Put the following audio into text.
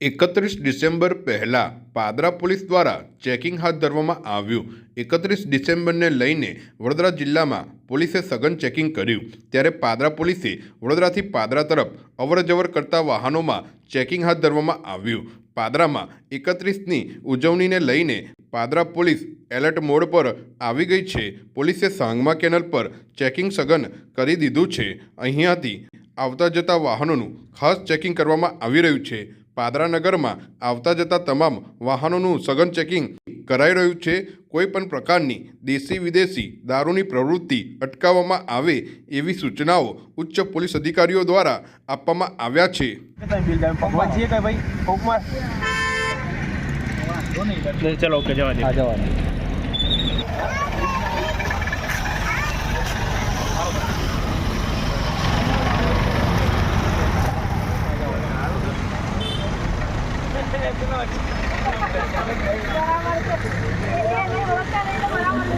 એકત્રીસ ડિસેમ્બર પહેલાં પાદરા પોલીસ દ્વારા ચેકિંગ હાથ ધરવામાં આવ્યું. એકત્રીસ ડિસેમ્બરને લઈને વડોદરા જિલ્લામાં પોલીસે સઘન ચેકિંગ કર્યું. ત્યારે પાદરા પોલીસે વડોદરાથી પાદરા તરફ અવરજવર કરતા વાહનોમાં ચેકિંગ હાથ ધરવામાં આવ્યું. પાદરામાં એકત્રીસની ઉજવણીને લઈને પાદરા પોલીસ એલર્ટ મોડ પર આવી ગઈ છે. પોલીસે સાંગમા કેનલ પર ચેકિંગ સઘન કરી દીધું છે. અહીંયાથી આવતા જતા વાહનોનું ખાસ ચેકિંગ કરવામાં આવી રહ્યું છે. પાદરા નગરમાં આવતા જતા તમામ વાહનોનું સઘન ચેકિંગ કરાઈ રહ્યું છે. કોઈ પણ પ્રકારની દેશી વિદેશી દારૂની પ્રવૃત્તિ અટકાવવામાં આવે એવી સૂચનાઓ ઉચ્ચ પોલીસ અધિકારીઓ દ્વારા આપવામાં આવ્યા છે. ચલો ઓકે જવા દે. ಬರಾಮರ್